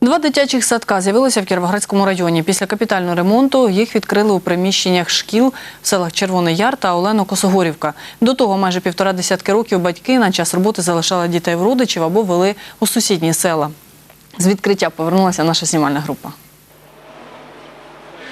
Два дитячих садка з'явилися в Кіровоградському районі. Після капітального ремонту їх відкрили у приміщеннях шкіл в селах Червоний Яр та Олено-Косогорівка. До того майже півтора десятки років батьки на час роботи залишали дітей в родичів або вели у сусідні села. З відкриття повернулася наша знімальна група.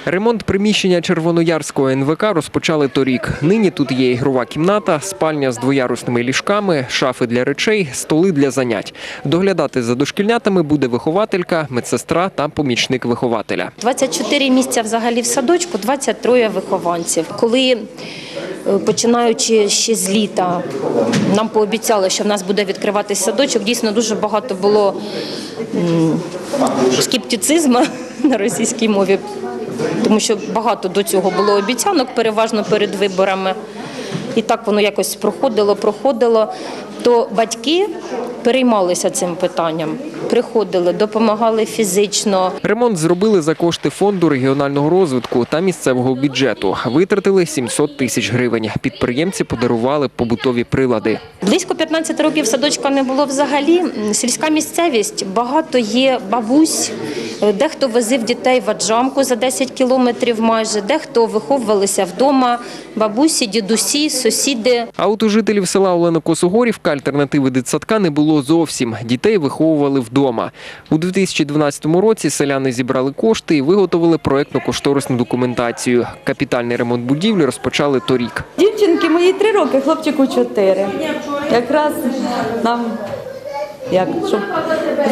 Ремонт приміщення Червоноярського НВК розпочали торік. Нині тут є ігрова кімната, спальня з двоярусними ліжками, шафи для речей, столи для занять. Доглядати за дошкільнятами буде вихователька, медсестра та помічник вихователя. 24 місця взагалі в садочку, 23 вихованців. Коли е, починаючи ще з літа, нам пообіцяли, що в нас буде відкриватись садочок. Дійсно, дуже багато було скептицизму на російській мові, тому що багато до цього було обіцянок, переважно перед виборами. І так воно якось проходило, проходило. То батьки переймалися цим питанням, приходили, допомагали фізично, Ремонт зробили за кошти фонду регіонального розвитку та місцевого бюджету. Витратили 700 тисяч гривень. Підприємці подарували побутові прилади. Близько 15 років садочка не було взагалі. Сільська місцевість, багато є бабусь, дехто возив дітей в Аджамку за 10 кілометрів майже, дехто виховувалися вдома, бабусі, дідусі, сусіди. А от у жителів села Олено-Косогорівка альтернативи дитсадка не було зовсім. Дітей виховували вдома. У 2012 році селяни зібрали кошти і виготовили проектно-кошторисну документацію. Капітальний ремонт будівлі розпочали торік. Дівчинки моїй три роки, хлопчику чотири. Якраз нам як щоб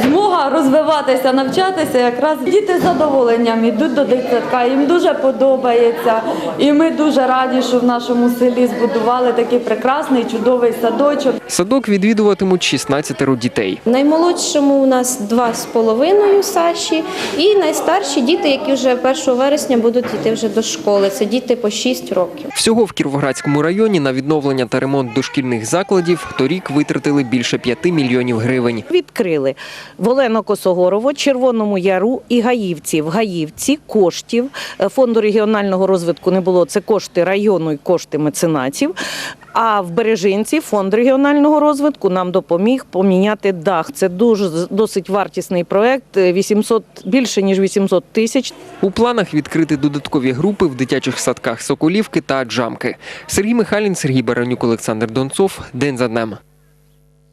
змога розвиватися, навчатися, якраз діти з задоволенням йдуть до дитсадка, їм дуже подобається. І ми дуже раді, що в нашому селі збудували такий прекрасний, чудовий садочок. Садок відвідуватимуть 16 дітей. Наймолодшому у нас два з половиною Саші, і найстарші діти, які вже 1 вересня будуть йти вже до школи. Це діти по 6 років. Всього в Кіровоградському районі на відновлення та ремонт дошкільних закладів торік витратили більше 5 мільйонів гривень. Відкрили в Олено-Косогорово, Червоному Яру і Гаївці. В Гаївці коштів е, фонду регіонального розвитку не було. Це кошти району і кошти меценатів. А в Бережинці фонд регіонального розвитку нам допоміг поміняти дах. Це дуже досить вартісний проект. е, 800, більше ніж 800 тисяч. У планах відкрити додаткові групи в дитячих садках Соколівки та Джамки. Сергій Михайлін, Сергій Баранюк, Олександр Донцов. День за днем.